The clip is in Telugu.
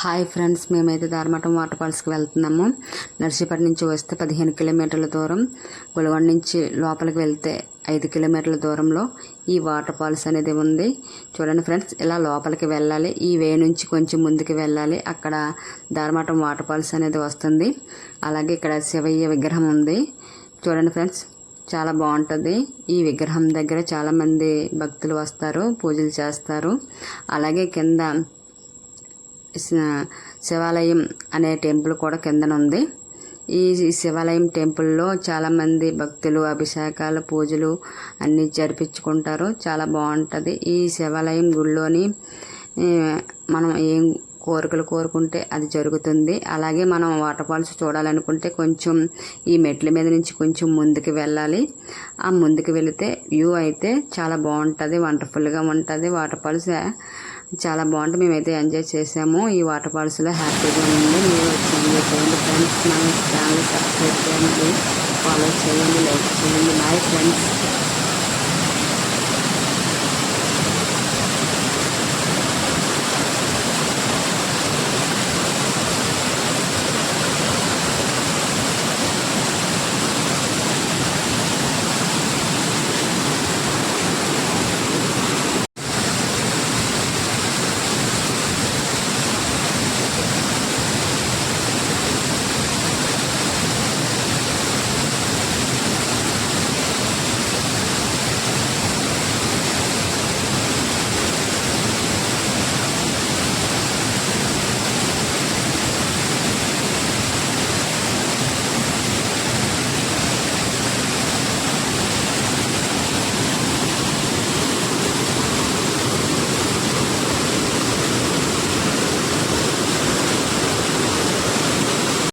హాయ్ ఫ్రెండ్స్ మేమైతే దారమఠం వాటర్ ఫాల్స్కి వెళ్తున్నాము. నర్సీపట్నం నుంచి వస్తే పదిహేను కిలోమీటర్ల దూరం. గులగొండ నుంచి లోపలికి వెళ్తే ఐదు కిలోమీటర్ల దూరంలో ఈ వాటర్ ఫాల్స్ అనేది ఉంది. చూడండి ఫ్రెండ్స్ ఇలా లోపలికి వెళ్ళాలి. ఈ వే నుంచి కొంచెం ముందుకు వెళ్ళాలి. అక్కడ దారమఠం వాటర్ ఫాల్స్ అనేది వస్తుంది. అలాగే ఇక్కడ శివయ్య విగ్రహం ఉంది. చూడండి ఫ్రెండ్స్ చాలా బాగుంటుంది. ఈ విగ్రహం దగ్గర చాలామంది భక్తులు వస్తారు పూజలు చేస్తారు. అలాగే కింద శివాలయం అనే టెంపుల్ కూడా కిందన ఉంది ఈ శివాలయం టెంపుల్లో చాలామంది భక్తులు అభిషేకాలు పూజలు అన్నీ జరిపించుకుంటారు. చాలా బాగుంటుంది. ఈ శివాలయం గుడిలోని మనం ఏం కోరికలు కోరుకుంటే అది జరుగుతుంది. అలాగే మనం వాటర్ ఫాల్స్ చూడాలనుకుంటే కొంచెం ఈ మెట్ల మీద నుంచి కొంచెం ముందుకు వెళ్ళాలి. ఆ ముందుకు వెళితే వ్యూ అయితే చాలా బాగుంటుంది వండర్ఫుల్గా ఉంటుంది. వాటర్ ఫాల్స్ చాలా బాగుంటుంది. మేమైతే ఎంజాయ్ చేసాము. ఈ వాటర్ ఫాల్స్లో హ్యాపీగా ఉంది మీరు వచ్చి ఎంజాయ్ చేయండి ఫ్రెండ్స్ మన ఛానల్ సబ్స్క్రైబ్ చేయండి ఫాలో చేయండి లైక్ చేయండి. Bye friends.